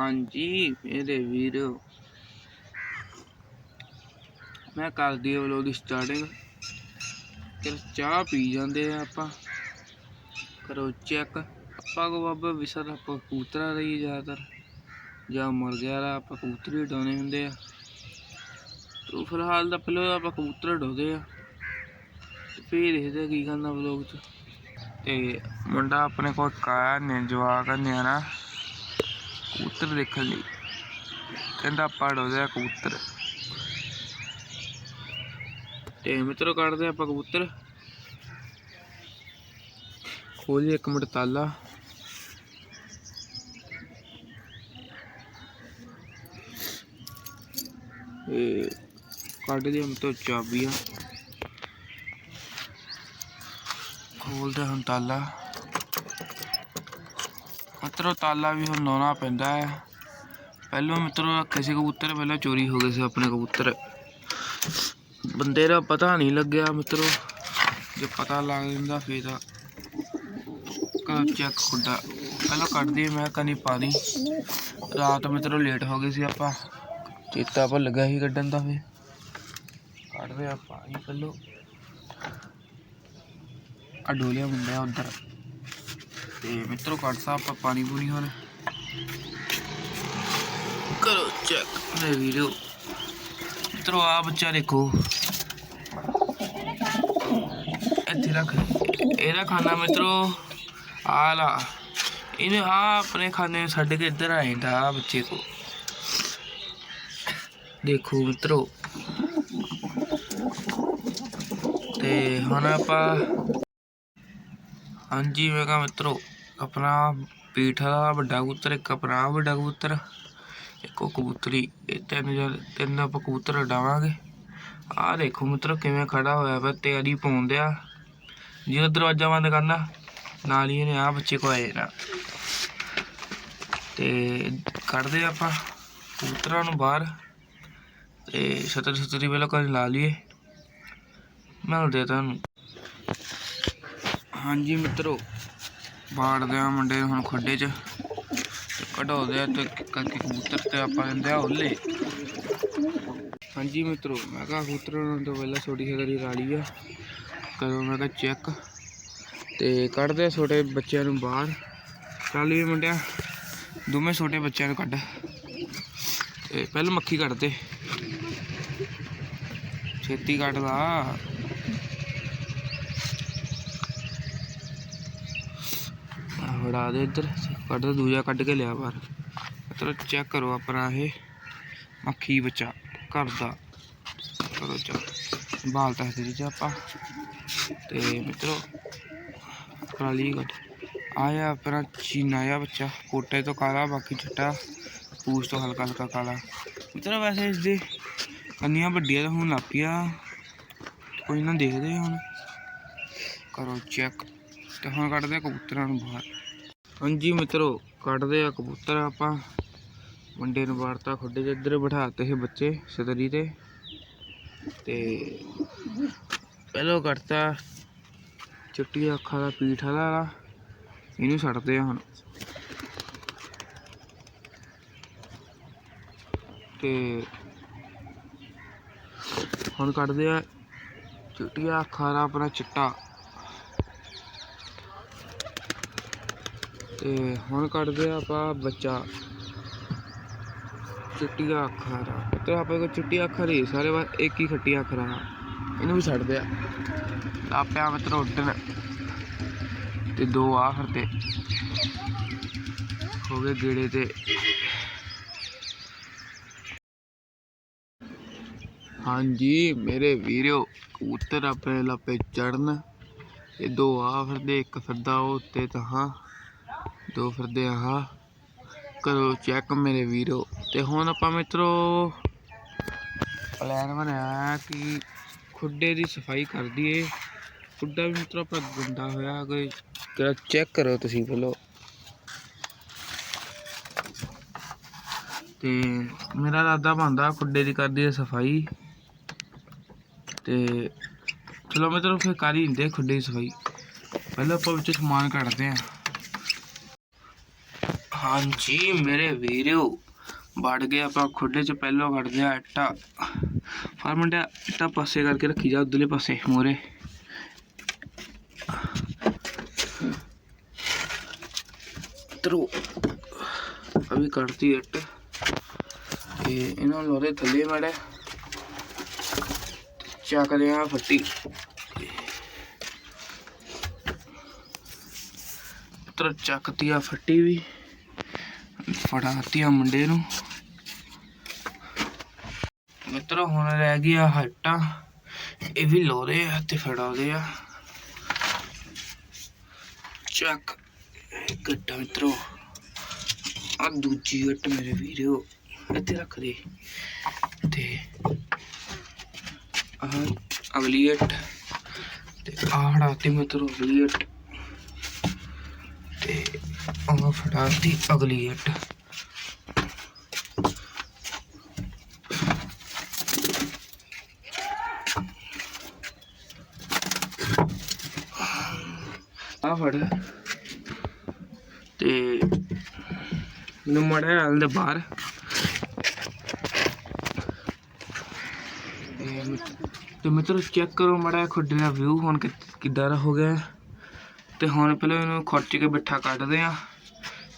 ਹਾਂਜੀ, ਮੇਰੇ ਵੀਰੋ। ਮੈਂ ਕਰਦੀ ਹਾਂ ਵਲੋਗ ਸਟਾਰਟਿੰਗ ਚਲ ਚਾਹ ਪੀ ਜਾਂਦੇ ਆ ਆਪਾਂ। ਕਰੋ ਚੈੱਕ ਆਪਾਂ ਕੋ ਬਾਬਾ ਵਿਸਰ ਆਪਾਂ ਕਬੂਤਰਾਂ ਰਹੀ ਜ਼ਿਆਦਾਤਰ। ਜਾਂ ਮਰ ਗਿਆ ਰਾ ਆਪਾਂ ਕਬੂਤਰ ਡਾਉਣੇ ਹੁੰਦੇ ਆ। ਤੋ ਫਿਲਹਾਲ ਤਾਂ ਪਹਿਲਾਂ ਆਪਾਂ ਕਬੂਤਰ ਡਾਉਂਦੇ ਆ। ਤੇ ਫੇਰ ਦੇਖਦੇ ਆ ਕੀ ਕਰਨਾ ਵਲੋਗ ਚ। ਤੇ ਮੁੰਡਾ ਆਪਣੇ ਕੋਲ ਕਾਇਆ ਨੇ ਜਵਾਕ ਨਿਆਣਾ। ਕਬੂਤਰ ਦੇਖਣ ਲਈ। ਕਹਿੰਦਾ ਆਪਾਂ ਡਾਉਂਦੇ ਆ ਕਬੂਤਰ। ਤੇ ਮਿੱਤਰੋ ਕੱਢਦੇ ਆਪਾਂ ਕਬੂਤਰ। ਖੋਲੀ ਇੱਕ ਮਿੰਟ ਤਾਲਾ। ਇਹ ਕੱਢ ਦੇ ਹਮ ਤੋਂ ਚਾਬੀਆਂ। ਖੋਲਦੇ ਹੁਣ ਤਾਲਾ। ਮਿੱਤਰੋ, ਤਾਲਾ ਵੀ ਹੁਣ ਲਾਉਣਾ ਪੈਂਦਾ ਹੈ। ਪਹਿਲਾਂ ਮਿੱਤਰੋ ਸੀ ਕਬੂਤਰ ਪਹਿਲਾਂ ਚੋਰੀ ਹੋ ਗਏ ਸੀ, ਆਪਣੇ ਕਬੂਤਰ। ਬੰਦੇ ਦਾ ਪਤਾ ਨਹੀਂ ਲੱਗਿਆ ਮਿੱਤਰੋ। ਜੇ ਪਤਾ ਲੱਗ ਜਾਂਦਾ ਫੇਰ ਤਾਂ ਕਰ ਚੈੱਕ ਖੁੱਡਾ ਪਹਿਲਾਂ ਕੱਢਦੀ ਮੈਂ ਕਨੀ ਪਾਣੀ। ਰਾਤ ਮਿੱਤਰੋ ਲੇਟ ਹੋ ਗਏ ਸੀ ਆਪਾਂ। ਚੇਤਾ ਭੁੱਲ ਗਿਆ ਸੀ ਕੱਢਣ ਦਾ ਫੇ ਕੱਢਦੇ ਆ ਪਾਣੀ ਪਹਿਲੋਂ। ਆ ਡੋਲਿਆ ਮੁੰਡਾ ਉਧਰ। ਤੇ ਮਿੱਤਰੋ ਕੱਢਤਾ ਆਪਾਂ ਪਾਣੀ ਪੂਣੀ ਹੁਣ ਕਰੋ ਚੈੱਕ ਮੇਰੇ ਵੀਡੀਓ ਮਿੱਤਰੋ ਆ ਬੱਚਾ ਦੇਖੋ ਇੱਥੇ ਰੱਖ ਇਹਦਾ ਖਾਣਾ ਮਿੱਤਰੋ ਆ ਲਾ ਇਹਨੇ ਆ ਆਪਣੇ ਖਾਣੇ ਨੂੰ ਛੱਡ ਕੇ ਇੱਧਰ ਆ ਜਾਂਦਾ ਆ ਬੱਚੇ ਕੋ ਦੇਖੋ ਮਿੱਤਰੋ ਤੇ ਹੁਣ ਆਪਾਂ ਹਾਂਜੀ, ਮੈਂ ਕਿਹਾ ਮਿੱਤਰੋ, ਆਪਣਾ ਪੀਠ ਦਾ ਵੱਡਾ ਕਬੂਤਰ, ਇੱਕ ਆਪਣਾ ਵੱਡਾ ਕਬੂਤਰ, ਇੱਕ ਉਹ ਕਬੂਤਰੀ, ਇਹ ਤਿੰਨ ਜਣ, ਤਿੰਨ ਆਪਾਂ ਕਬੂਤਰ ਉਡਾਵਾਂਗੇ ਆਹ ਦੇਖੋ ਮਿੱਤਰੋ, ਕਿਵੇਂ ਖੜਾ ਹੋਇਆ ਵਾ, ਤਿਆਰੀ ਪਾਉਣ ਦਿਆ ਜਦੋਂ ਦਰਵਾਜ਼ਾ ਬੰਦ ਕਰਨਾ, ਨਾਲ ਹੀ ਇਹਨੇ ਆ ਬੱਚੇ ਕੋ ਆਏ ਨਾ। ਤੇ ਕੱਢਦੇ ਆਪਾਂ ਕਬੂਤਰਾਂ ਨੂੰ ਬਾਹਰ, ਤੇ ਛਤਰ ਛਤਰੀ ਵੇਲੇ ਕਰ ਲਾ ਲਈਏ। ਮਿਲਦੇ ਤੁਹਾਨੂੰ। ਹਾਂਜੀ ਮਿੱਤਰੋ ਬਾੜਦੇ ਆ ਮੁੰਡੇ ਹੁਣ ਖੱਡੇ 'ਚ ਤੇ ਕਢਾਉਂਦੇ ਆ ਤੇ ਕਰਕੇ ਕਬੂਤਰ ਤੇ ਆਪਾਂ ਲੈਂਦੇ ਆ ਹੁੱਲੇ ਹਾਂਜੀ ਮਿੱਤਰੋ, ਮੈਂ ਕਿਹਾ ਕਬੂਤਰ ਨੂੰ ਤਾਂ ਪਹਿਲਾਂ ਛੋਟੀ ਛਤਰੀ ਲਾ ਲਈ ਆ ਕਰੋ ਮੈਂ ਕਿਹਾ ਚੈੱਕ ਤੇ ਕੱਢਦੇ ਆ ਛੋਟੇ ਬੱਚਿਆਂ ਨੂੰ ਬਾਹਰ। ਚੱਲ ਵੀ ਮੁੰਡਿਆ, ਦੋਵੇਂ ਛੋਟੇ ਬੱਚਿਆਂ ਨੂੰ ਕੱਢ। ਤੇ ਪਹਿਲਾਂ ਮੱਖੀ ਕੱਢਦੇ। ਛੇਤੀ ਕੱਢਦਾ ਲਾ ਦੇ ਇੱਧਰ। ਕੱਢ ਦੇ, ਦੂਜਾ ਕੱਢ ਕੇ ਲਿਆ ਬਾਹਰ। ਮਤਲਬ ਚੈੱਕ ਕਰੋ ਆਪਣਾ ਇਹ ਮੱਖੀ ਬੱਚਾ ਘਰ ਦਾ। ਕਰੋ ਚੈੱਕ ਬਾਲ ਤਾਂ ਦੇ ਚ ਆਪਾਂ। ਤੇ ਮਿੱਤਰੋ ਕਾਲੀ ਕੱਢ। ਆਇਆ ਆਪਣਾ ਚੀਨਾ ਆ ਬੱਚਾ, ਕੋਟੇ ਤੋਂ ਕਾਲਾ, ਬਾਕੀ ਚਿੱਟਾ, ਪੂਛ ਤੋਂ ਹਲਕਾ ਹਲਕਾ ਕਾਲਾ। ਮਿੱਤਰੋ, ਵੈਸੇ ਇਸ ਦੇ ਕੰਨੀਆਂ ਵੱਡੀਆਂ ਤਾਂ ਹੁਣ ਲੱਪੀਆਂ ਕੋਈ ਨਾ ਦੇਖਦੇ ਹੁਣ। ਕਰੋ ਚੈੱਕ ਤੇ ਹੁਣ ਕੱਢਦੇ ਕਬੂਤਰਾਂ ਨੂੰ ਬਾਹਰ। ਹਾਂਜੀ ਮਿੱਤਰੋ, ਕੱਢਦੇ ਆ ਕਬੂਤਰ ਆਪਾਂ। ਮੁੰਡੇ ਨੂੰ ਵਾਰਤਾ ਖੁੱਡੇ 'ਚ ਇੱਧਰ ਬਿਠਾਤੇ ਸੀ ਬੱਚੇ ਸਤਰੀ ਤੇ। ਤੇ ਪਹਿਲੋਂ ਕੱਢਤਾ ਚਿੱਟੀ ਅੱਖਾਂ ਦਾ ਪੀਠ ਵਾਲਾ ਇਹਨੂੰ ਛੱਡਦੇ ਆ ਹੁਣ। ਤੇ ਹੁਣ ਕੱਢਦੇ ਆ ਚਿੱਟੀਆਂ ਅੱਖਾਂ ਦਾ ਆਪਣਾ ਚਿੱਟਾ। ਤੇ ਹੁਣ ਕੱਢਦੇ ਆ ਆਪਾਂ ਬੱਚਾ। ਚਿੱਟੀਆਂ ਅੱਖਾਂ ਦਾ। ਤੇ ਆਪਾਂ ਕੋ ਚਿੱਟੀਆਂ ਅੱਖਾਂ ਨਹੀਂ ਸਾਰੇ ਬਸ ਇੱਕ ਹੀ ਖੱਟੀਆਂ ਅੱਖ ਰਹਾ ਇਹਨੂੰ ਵੀ ਛੱਡਦੇ ਆ। ਆਪਿਆ ਮਿੱਤਰ ਉੱਡਣ। ਤੇ ਦੋ ਆ ਫਿਰਦੇ ਹੋ ਗਏ ਗੇੜੇ ਤੇ। ਹਾਂਜੀ, ਮੇਰੇ ਵੀਰੋ, ਕਬੂਤਰ ਆਪਣੇ ਲੱਪੇ ਚੜਨ ਤੇ ਦੋ ਆ ਫਿਰਦੇ ਇੱਕ ਫਿਰਦਾ ਉਹ ਉੱਤੇ ਤਾਂ ਦੋ ਫਿਰਦੇ ਆਹ ਕਰੋ ਚੈੱਕ ਮੇਰੇ ਵੀਰੋ। ਤੇ ਹੁਣ ਆਪਾਂ ਮਿੱਤਰੋ ਪਲਾਨ ਬਣਾਇਆ ਕਿ ਖੁੱਡੇ ਦੀ ਸਫ਼ਾਈ ਕਰ ਦਈਏ। ਖੁੱਡਾ ਵੀ ਮਿੱਤਰੋ ਆਪਣਾ ਗੰਦਾ ਹੋਇਆ, ਕੋਈ ਜਰਾ ਚੈੱਕ ਕਰੋ ਤੁਸੀਂ ਪਹਿਲਾਂ। ਤੇ ਮੇਰਾ ਇਰਾਦਾ ਬਣਦਾ ਖੁੱਡੇ ਦੀ ਕਰਦੀ ਹੈ ਸਫ਼ਾਈ। ਤੇ ਚਲੋ ਮਿੱਤਰੋ, ਫਿਰ ਕਰ ਹੀ ਦਿੰਦੇ ਖੁੱਡੇ ਦੀ ਸਫ਼ਾਈ। ਪਹਿਲਾਂ ਆਪਾਂ ਵਿੱਚ ਸਮਾਨ ਕੱਢਦੇ ਆਂ। ਹਾਂਜੀ, ਮੇਰੇ ਵੀਰੋ। ਵੜ ਗਏ ਆਪਾਂ, ਖੁੱਡੇ ਚ ਪਹਿਲੋਂ ਕੱਢਦੇ ਆ ਇੱਟਾ ਪਰ ਮੁੰਡਿਆ ਇੱਟਾ ਪਾਸੇ ਕਰਕੇ ਰੱਖੀ ਜਾ, ਉਧਰਲੇ ਪਾਸੇ ਮੋਰੇ ਤਰੋ ਅਭੀ ਕੱਢਤੀ ਇੱਟ। ਤੇ ਇਹਨਾਂ ਨੂੰ ਉਹਦੇ ਥੱਲੇ ਮੜੇ ਚੱਕਦੇ ਆ ਫੱਟੀ। ਤਰ ਚੱਕਤੀ ਆ ਫੱਟੀ ਵੀ। ਫੜਾਤੀ ਆ ਮੁੰਡੇ ਨੂੰ। ਮਿੱਤਰੋ, ਹੁਣ ਰਹਿ ਗਿਆ ਹੱਟਾਂ ਇਹ ਵੀ ਲੋਰੇ ਆ ਤੇ ਫੜਾਉਂਦੇ ਆ। ਚੱਕ। ਇਹ ਮਿੱਤਰੋ। ਆ ਦੂਜੀ ਗੱਟ ਮੇਰੇ ਵੀਰੋ। ਇੱਥੇ ਰੱਖ ਦੇ। ਤੇ ਆਹ ਅਗਲੀ ਗੱਟ ਤੇ ਆਹ ਹੜਾਤੀ ਮਿੱਤਰੋ ਅਗਲੀ ਗੱਟ ਤੇ ਆਹ ਫੜਾਤੀ ਅਗਲੀ ਇੱਟ। ਆ ਫੜ। ਤੇ ਮੈਨੂੰ ਮੜਿਆ ਹਾਲ ਦੇ ਬਾਹਰ। ਤੇ ਮਿੱਤਰੋ ਚੈੱਕ ਕਰੋ ਮੜਾ ਖੁੱਡੇ ਦਾ ਵਿਊ ਹੁਣ ਕਿ- ਕਿੱਦਾਂ ਦਾ ਹੋ ਗਿਆ। ਤੇ ਹੁਣ ਪਹਿਲਾਂ ਇਹਨੂੰ ਖੁਰਚ ਕੇ ਬਿੱਠਾ ਕੱਢਦੇ ਆ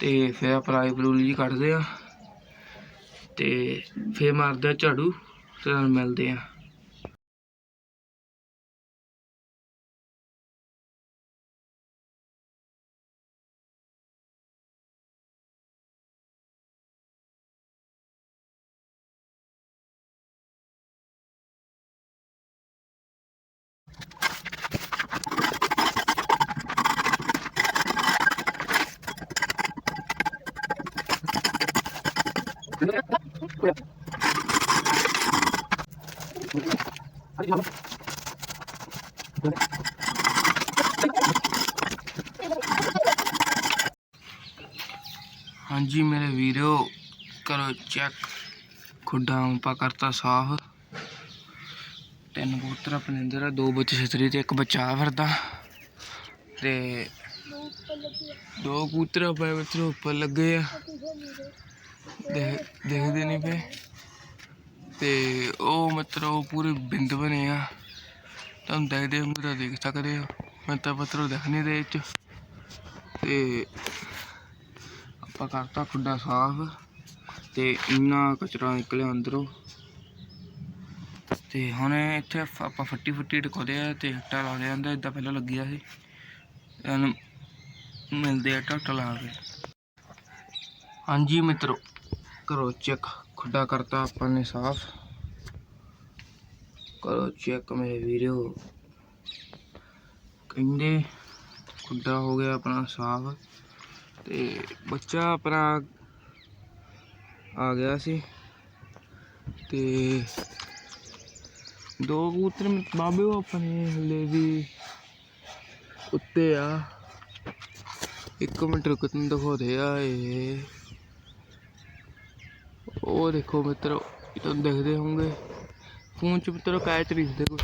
ਤੇ ਫਿਰ ਪਰਾਈ ਪਰੂਲੀ ਜੀ ਕੱਢਦੇ ਆ ਤੇ ਫਿਰ ਮਾਰਦੇ ਆ ਝਾੜੂ, ਤੇ ਨਾਲ ਮਿਲਦੇ ਆ ਹਾਂਜੀ ਮੇਰੇ ਵੀਰੋ, ਕਰੋ ਚੈੱਕ ਖੁੱਡਾ ਆਪਾਂ ਕਰਤਾ ਸਾਫ਼। ਤਿੰਨ ਕਬੂਤਰ ਆਪਣੇ ਅੰਦਰ ਆ, ਦੋ ਬੱਚੇ ਛਤਰੀ ਤੇ ਇੱਕ ਬੱਚਾ ਆ ਫਿਰਦਾ। ਤੇ ਦੋ ਕਬੂਤਰ ਆਪਣੇ ਮਿੱਤਰੋ ਉੱਪਰ ਲੱਗੇ ਆ। ਦੇਖਦੇ ਨਹੀਂ ਪਏ। ਤੇ ਉਹ ਮਤਲਬ ਪੂਰੇ ਬਿੰਦ ਬਣੇ ਆ। ਤੁਹਾਨੂੰ ਦੇਖਦੇ ਹੋ ਤਾਂ ਦੇਖ ਸਕਦੇ ਹੋ। ਮੈਂ ਤਾਂ ਮਤਲਬ ਦਿਖ ਨਹੀਂ ਰਹੇ 'ਚ। ਤੇ ਆਪਾਂ ਕਰਤਾ ਖੁੱਡਾ ਸਾਫ਼। ਤੇ ਇੰਨਾ ਕਚਰਾ ਨਿਕਲਿਆ ਅੰਦਰੋਂ। ਤੇ ਹੁਣ ਇੱਥੇ ਆਪਾਂ ਫੱਟੀ ਫੁੱਟੀ ਟਕੋਦੇ ਆ ਤੇ ਇੱਟਾਂ ਲਾ ਲਿਆਂਦਾ ਇਦਾਂ ਪਹਿਲਾਂ ਲੱਗਿਆ ਸੀ ਹੁਣ ਮਿਲਦੇ ਆ ਟੋਟਲ ਲਾ ਕੇ। ਹਾਂਜੀ ਮਿੱਤਰੋ ਕਰੋ ਚੈੱਕ। ਖੁੱਡਾ ਕਰਤਾ ਆਪਾਂ ਨੇ ਸਾਫ਼। ਕਰੋ ਚੈੱਕ ਮੇਰੇ ਵੀਰੋ। ਕਹਿੰਦੇ ਖੁੱਡਾ ਹੋ ਗਿਆ ਆਪਣਾ ਸਾਫ਼। ਤੇ ਬੱਚਾ ਆਪਣਾ ਆ ਗਿਆ ਸੀ। ਤੇ ਦੋ ਕਬੂਤਰ ਬਾਬੇ ਉਹ ਆਪਣੇ ਹਲੇ ਵੀ ਉੱਤੇ ਆ। ਇੱਕ ਮਿੰਟ ਰੁਕ ਤੈਨੂੰ ਦਿਖਾਉਂਦੇ ਆ ਇਹ। ਉਹ ਦੇਖੋ ਮਿੱਤਰੋ, ਇਹ ਤੁਹਾਨੂੰ ਦੇਖਦੇ ਹੋਵੋਗੇ। ਫੋਨ ਚ ਮਿੱਤਰੋ ਕੈਚ ਦਿਖਦੇ ਕੁਛ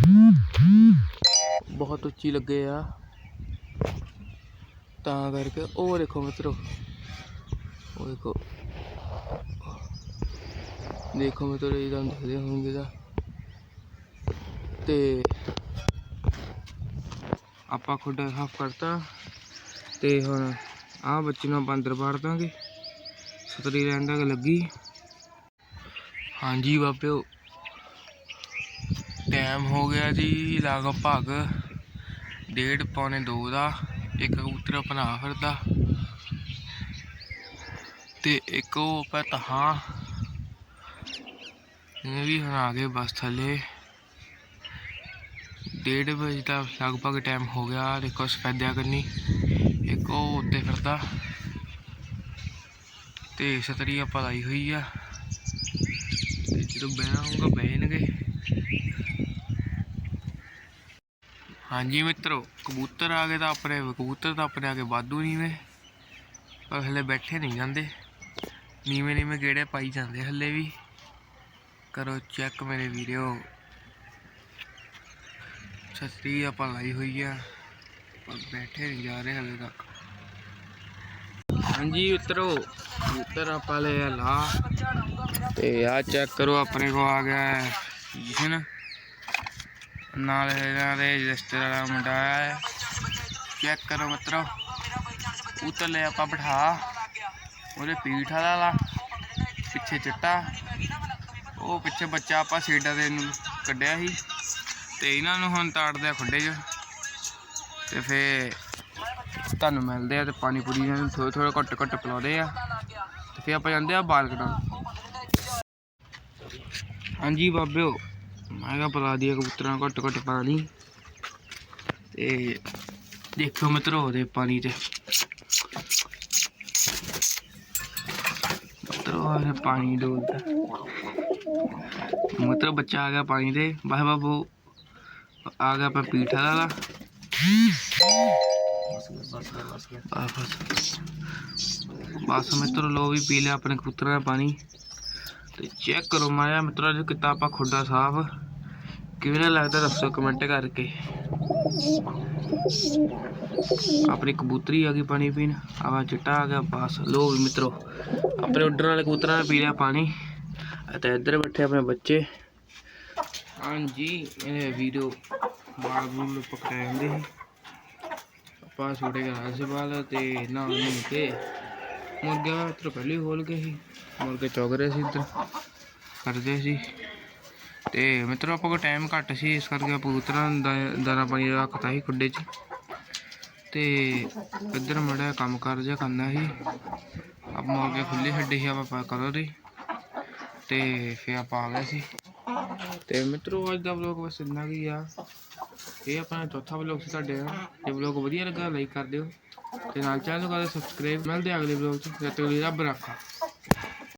ਬਹੁਤ ਉੱਚੀ ਲੱਗੇ ਆ। ਤਾਂ ਕਰਕੇ ਉਹ ਦੇਖੋ ਮਿੱਤਰੋ, ਉਹ ਦੇਖੋ। ਦੇਖੋ ਮਿੱਤਰੋ, ਇਹ ਤੁਹਾਨੂੰ ਦਿਖਦੇ ਹੋਣਗੇ ਦਾ ਤੇ ਆਪਾਂ ਖੁੱਡਾ ਸਾਫ਼ ਕਰਤਾ। ਤੇ ਹੁਣ ਆਹ ਬੱਚੇ ਨੂੰ ਆਪਾਂ ਅੰਦਰ ਬਾੜ ਦਾਂਗੇ। ਸਤਰੀ ਰਹਿਣ ਤੱਕ ਲੱਗੀ। ਹਾਂਜੀ ਬਾਬਿਓ। ਟਾਈਮ ਹੋ ਗਿਆ ਜੀ ਲਗਭਗ ਡੇਢ ਪੌਣੇ ਦੋ ਦਾ, ਇੱਕ ਕਬੂਤਰ ਆਪਣਾ ਫਿਰਦਾ। ਤੇ ਇੱਕ ਉਹ ਆਪਾਂ ਤਹਾਂ, ਇਹ ਵੀ ਹੁਣ ਆ ਗਏ ਬਸ ਥੱਲੇ। ਡੇਢ ਵਜੇ ਦਾ ਲਗਭਗ ਟਾਈਮ ਹੋ ਗਿਆ, ਦੇਖੋ ਸਫੈਦਿਆ ਕਰਨੀ ਇੱਕ ਉਹ ਉੱਤੇ ਫਿਰਦਾ। ਤੇ ਛਤਰੀ ਆਪਾਂ ਲਾਈ ਹੋਈ ਆ। ਜਦੋਂ ਬਹਿਣਾ ਹੋਊਗਾ ਬਹਿਣਗੇ ਹਾਂਜੀ ਮਿੱਤਰੋ, ਕਬੂਤਰ ਆ ਗਏ ਤਾਂ ਆਪਣੇ, ਕਬੂਤਰ ਤਾਂ ਆਪਣੇ ਆ ਕੇ ਵਾਧੂ ਨੀਵੇਂ। ਪਰ ਹਲੇ ਬੈਠੇ ਨਹੀਂ ਜਾਂਦੇ। ਨੀਵੇਂ ਨੀਵੇਂ ਗੇੜੇ ਪਾਈ ਜਾਂਦੇ ਹਲੇ ਵੀ। ਕਰੋ ਚੈੱਕ ਮੇਰੇ ਵੀਡੀਓ ਛਤਰੀ ਆਪਾਂ ਲਾਈ ਹੋਈ ਆ। ਪਰ ਬੈਠੇ ਨਹੀਂ ਜਾ ਰਹੇ ਹਲੇ ਤੱਕ। ਹਾਂਜੀ ਉਤਰੋ ਕਬੂਤਰ ਆਪਾਂ ਲੈ ਲਾ। ਤੇ ਆ ਚੈੱਕ ਕਰੋ, ਆਪਣੇ ਕੋ ਆ ਗਿਆ ਹੈ। ਨਾਲ ਇਹਨਾਂ ਦੇ ਰਿਸ਼ਤੇਦਾਰ ਦਾ ਮੁੰਡਾ ਹੈ। ਚੈੱਕ ਕਰੋ ਮਿੱਤਰੋ। ਕਬੂਤਰ ਲੈ ਆਪਾਂ ਬਿਠਾ। ਉਹਦੇ ਪੀਠ ਵਾਲਾ ਲਾ। ਪਿੱਛੇ ਚਿੱਟਾ। ਉਹ ਪਿੱਛੇ ਬੱਚਾ ਆਪਾਂ ਸੀਡਾ ਦੇ ਨੂੰ ਕੱਢਿਆ ਸੀ। ਤੇ ਇਹਨਾਂ ਨੂੰ ਹੁਣ ਤਾੜਦੇ ਆ ਖੁੱਡੇ 'ਚ। ਤੇ ਫੇ ਤੁਹਾਨੂੰ ਮਿਲਦੇ ਆ ਤੇ ਪਾਣੀ ਪੂਰੀ ਨੂੰ ਥੋੜਾ ਥੋੜਾ ਘੱਟ ਘੱਟ ਪਿਲਾਉਂਦੇ ਆ। ਤੇ ਫੇ ਆਪਾਂ ਜਾਂਦੇ ਆ ਬਾਲ ਕਟਾਉਣ ਹਾਂਜੀ ਬਾਬਿਓ, ਮੈਂ ਕਿਹਾ ਪਿਲਾ ਦਿਆ ਕਬੂਤਰਾਂ ਨੂੰ ਘੱਟ ਘੱਟ ਪਾਣੀ। ਤੇ ਦੇਖੋ ਮਿੱਤਰੋ ਉਹਦੇ ਪਾਣੀ ਤੇ। ਮਿੱਤਰੋ ਉਹਦੇ ਪਾਣੀ ਡੋਲਦਾ ਮਿੱਤਰੋ, ਬੱਚਾ ਆ ਗਿਆ ਪਾਣੀ ਦੇ ਬਾਹ ਬਾਬੂ, ਆ ਗਿਆ ਆਪਾਂ ਪੀਠਾ ਵਾਲਾ। ਬਸ ਬਸ ਬਸ ਮਿੱਤਰੋ ਲੋ ਵੀ ਪੀ ਲਿਆ ਆਪਣੇ ਕਬੂਤਰਾਂ ਦਾ ਪਾਣੀ। ਤੇ ਚੈੱਕ ਕਰੋ ਮਾਇਆ ਮਿੱਤਰੋ, ਜੇ ਕੀਤਾ ਆਪਾਂ ਖੁੱਡਾ ਸਾਫ਼। ਕਿਵੇਂ ਨਾ ਲੱਗਦਾ ਦੱਸੋ ਕਮੈਂਟ ਕਰਕੇ। ਆਪਣੇ ਕਬੂਤਰੀ ਆ ਗਈ ਪਾਣੀ ਪੀਣ। ਆਵਾ ਚਿੱਟਾ ਆ ਗਿਆ, ਬਸ। ਲੋ ਵੀ ਮਿੱਤਰੋ, ਆਪਣੇ ਉੱਡਣ ਵਾਲੇ ਕਬੂਤਰਾਂ ਨੇ ਪੀ ਲਿਆ ਪਾਣੀ। ਅਤੇ ਇੱਧਰ ਬੈਠੇ ਆਪਣੇ ਬੱਚੇ। ਹਾਂਜੀ ਇਹ ਵੀਡੀਓ ਬਾਲ ਬੂਲ ਪਕੜਾਏ ਸੀ। ਆਪਾਂ ਛੋਟੇ ਘਰਾਂ ਸੀ ਬਾਲ ਤੇ ਨਾ ਨੂੰ ਕੇ ਮੁਰਗਾ ਇੱਧਰ ਪਹਿਲੇ ਹੀ ਗਏ ਸੀ, ਮੁਰਗੇ ਚੁਗ ਰਹੇ ਸੀ ਇੱਧਰ ਕਰਦੇ ਸੀ। ਤੇ ਮਿੱਤਰੋ ਆਪਾਂ ਕੋਲ ਟਾਈਮ ਘੱਟ ਸੀ, ਇਸ ਕਰਕੇ ਆਪਾਂ ਕਬੂਤਰਾਂ ਦਾ- ਦਾਣਾ ਪਾਣੀ ਰੱਖਤਾ ਸੀ ਖੁੱਡੇ 'ਚ। ਤੇ ਇੱਧਰ ਮੜਾ ਕੰਮ ਕਰ ਜਿਹਾ ਕਰਨਾ ਸੀ। ਆਪਾਂ ਮੁਰਗੇ ਖੁੱਲੇ ਛੱਡੇ ਸੀ, ਆਪਾਂ ਕਰੋ ਦੇ। ਤੇ ਫਿਰ ਆਪਾਂ ਆ ਗਏ ਸੀ। ਤੇ ਮਿੱਤਰੋ ਅੱਜ ਦਾ ਵਲੋਗ ਬਸ ਇੰਨਾ ਕੀ ਆ। ਇਹ ਆਪਣਾ ਚੌਥਾ ਵਲੋਗ ਸੀ ਤੁਹਾਡੇ ਨਾਲ ਜੇ ਵਲੋਗ ਵਧੀਆ ਲੱਗਾ ਲਾਈਕ ਕਰ ਦਿਓ। ਤੇ ਨਾਲ ਚੈਨਲ ਨੂੰ ਕਰ ਸਬਸਕ੍ਰਾਈਬ ਮਿਲਦੇ ਆ ਅਗਲੇ ਵਲੋਗ 'ਚ। ਜਦ ਤੱਕ ਲਈ ਰੱਬ ਰੱਖਾ।